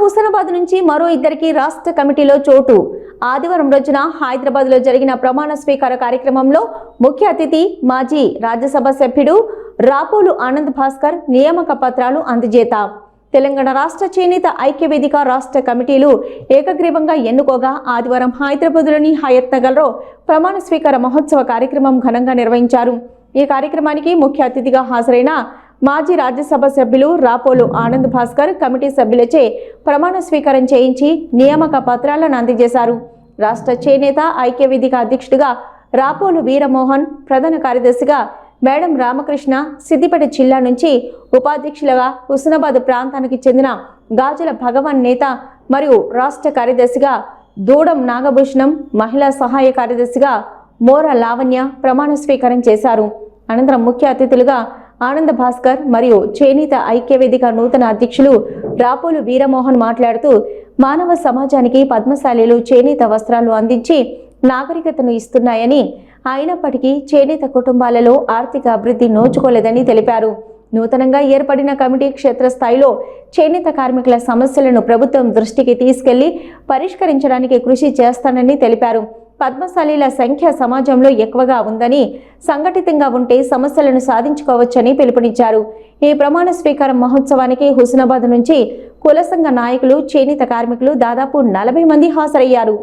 హుస్నాబాద్ నుంచి మరో ఇద్దరికి రాష్ట్ర కమిటీలో చోటు. ఆదివారం రోజున హైదరాబాద్లో జరిగిన ప్రమాణ స్వీకార కార్యక్రమంలో ముఖ్య అతిథి మాజీ రాజ్యసభ సభ్యుడు రాపోలు ఆనంద్ భాస్కర్ నియామక పత్రాలు అందజేత. తెలంగాణ రాష్ట్ర చేనేత ఐక్య వేదిక రాష్ట్ర కమిటీలు ఏకగ్రీవంగా ఎన్నుకోగా ఆదివారం హైదరాబాద్లోని హయత్ నగర్లో ప్రమాణ స్వీకార మహోత్సవ కార్యక్రమం ఘనంగా నిర్వహించారు. ఈ కార్యక్రమానికి ముఖ్య అతిథిగా హాజరైన మాజీ రాజ్యసభ సభ్యులు రాపోలు ఆనంద్ భాస్కర్ కమిటీ సభ్యులచే ప్రమాణ స్వీకారం చేయించి నియామక పత్రాలను అందజేశారు. రాష్ట్ర చేనేత ఐక్య వేదిక అధ్యక్షుడిగా రాపోలు వీరమోహన్ ప్రధాన కార్యదర్శిగా మేడం రామకృష్ణ సిద్దిపేట జిల్లా నుంచి ఉపాధ్యక్షులుగా హుస్నాబాద్ ప్రాంతానికి చెందిన గాజుల భగవాన్ నేత మరియు రాష్ట్ర కార్యదర్శిగా దూడం నాగభూషణం మహిళా సహాయ కార్యదర్శిగా మోర లావణ్య ప్రమాణ స్వీకారం చేశారు. అనంతరం ముఖ్య అతిథులుగా ఆనంద భాస్కర్ మరియు చేనేత ఐక్యవేదిక నూతన అధ్యక్షులు రాపోలు వీరమోహన్ మాట్లాడుతూ మానవ సమాజానికి పద్మశాలీలు చేనేత వస్త్రాలు అందించి నాగరికతను ఇస్తున్నాయని అయినప్పటికీ చేనేత కుటుంబాలలో ఆర్థిక అభివృద్ధి నోచుకోలేదని తెలిపారు. నూతనంగా ఏర్పడిన కమిటీ క్షేత్రస్థాయిలో చేనేత కార్మికుల సమస్యలను ప్రభుత్వం దృష్టికి తీసుకెళ్ళి పరిష్కరించడానికి కృషి చేస్తానని తెలిపారు. పద్మశాలీల సంఖ్య సమాజంలో ఎక్కువగా ఉందని సంఘటితంగా ఉంటే సమస్యలను సాధించుకోవచ్చని పిలుపునిచ్చారు. ఈ ప్రమాణ స్వీకారం మహోత్సవానికి హుస్నాబాద్ నుంచి కుల సంఘ నాయకులు చేనేత కార్మికులు దాదాపు నలభై మంది హాజరయ్యారు.